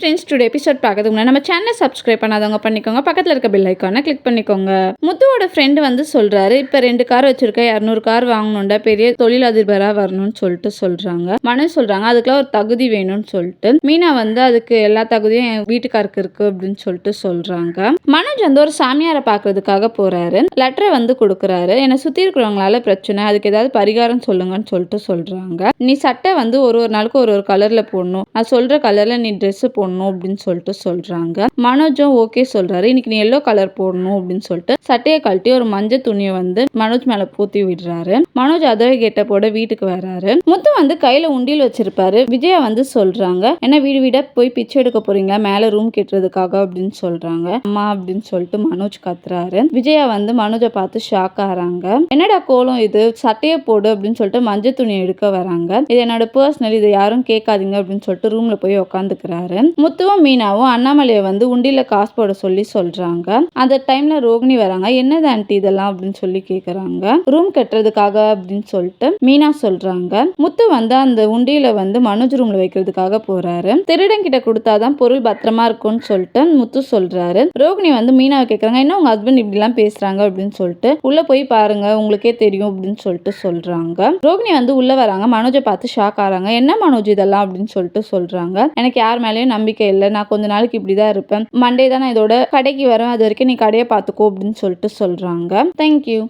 Friends today episode பார்க்கறதுக்கு முன்னாடி நம்ம சேனலை சப்ஸ்கிரைப் பண்ணாதவங்க பண்ணிக்கோங்க. பக்கத்தில் இருக்க பெல் ஐக்கானை கிளிக் பண்ணிக்கோங்க. முத்துவோட ஃப்ரெண்டு வந்து சொல்றாரு இப்போ ரெண்டு கார் வச்சிருக்க இரநூறு கார் வாங்கணுண்டா பெரிய தொழிலதிபராக வரணும்னு சொல்லிட்டு சொல்றாங்க. மனு சொல்கிறாங்க அதுக்கெல்லாம் ஒரு தகுதி வேணும்னு சொல்லிட்டு. மீனா வந்து அதுக்கு எல்லா தகுதியும் என் வீட்டுக்காருக்கு இருக்கு அப்படின்னு சொல்லிட்டு சொல்றாங்க. மனோஜ் வந்து ஒரு சாமியாரை பார்க்கறதுக்காக போறாரு. லெட்டரை வந்து கொடுக்குறாரு. என்னை சுற்றி இருக்கிறவங்களால பிரச்சனை அதுக்கு ஏதாவது பரிகாரம் சொல்லுங்கன்னு சொல்லிட்டு சொல்றாங்க. நீ சட்டை வந்து ஒரு ஒரு நாளுக்கு ஒரு ஒரு கலரில் போடணும். நான் சொல்கிற கலரில் நீ ட்ரெஸ்ஸு போடணும். அப்படின்னு சொல்லிட்டு சொல்றாங்க. மனோஜும் ஓகே சொல்றாரு. இன்னைக்கு நீ எல்லோ கலர் போடணும் அப்படின்னு சொல்லிட்டு சட்டையை கழட்டி ஒரு மஞ்சள் துணியை வந்து மனோஜ் மேல பூத்தி விடுறாரு. மனோஜ் அதோட கேட்ட போட வீட்டுக்கு வராரு. முத்து வந்து கையில உண்டியல் வச்சிருப்பாரு. விஜயா வந்து சொல்றாங்க என்ன வீடு வீடா போய் பிச்சை எடுக்க போறீங்களா? மேல ரூம் கட்டுறதுக்காக அப்படின்னு சொல்றாங்க. அம்மா அப்படின்னு சொல்லிட்டு மனோஜ் கத்துறாரு. விஜயா வந்து மனோஜை பார்த்து ஷாக் ஆறாங்க. என்னடா கோலம் இது? சட்டையை போடு அப்படின்னு சொல்லிட்டு மஞ்சள் துணியை எடுக்க வராங்க. இது என்னோட பர்சனல் இதை யாரும் கேட்காதீங்க அப்படின்னு சொல்லிட்டு ரூம்ல போய் உக்காந்துக்கிறாரு. முத்துவும் மீனாவும் அண்ணாமலையை வந்து உண்டியில காசு போட சொல்லி சொல்றாங்க. அந்த டைம்ல ரோகிணி வராங்க. என்னது ஆன்ட்டி இதெல்லாம்? அப்படின்னு சொல்லி கேக்குறாங்க. ரூம் கட்டுறதுக்காக அப்படின்னு சொல்லிட்டு மீனா சொல்றாங்க. முத்து வந்து அந்த உண்டியில வந்து மனோஜ் ரூம்ல வைக்கிறதுக்காக போறாரு. திருடன் கிட்ட கொடுத்தாதான் பொருள் பத்திரமா இருக்கும்னு சொல்லிட்டு முத்து சொல்றாரு. ரோகிணி வந்து மீனாவை கேக்குறாங்க. என்ன உங்க ஹஸ்பண்ட் இப்படி எல்லாம் பேசுறாங்க? அப்படின்னு சொல்லிட்டு உள்ள போய் பாருங்க. உங்களுக்கே தெரியும். அப்படின்னு சொல்லிட்டு சொல்றாங்க. ரோகிணி வந்து உள்ள வராங்க. மனோஜை பார்த்து ஷாக் ஆறாங்க என்ன மனோஜ் இதெல்லாம்? அப்படின்னு சொல்லிட்டு சொல்றாங்க. எனக்கு யார் மேலேயும் நம்பிக்கை இல்லை. நான் கொஞ்ச நாளைக்கு இப்படி தான் இருப்பேன். மண்டே தான் நான் இதோட கடைக்கு வரேன். அது வரைக்கும் நீ கடையை பார்த்துக்கோ அப்படின்னு சொல்லிட்டு சொல்கிறாங்க தேங்க்யூ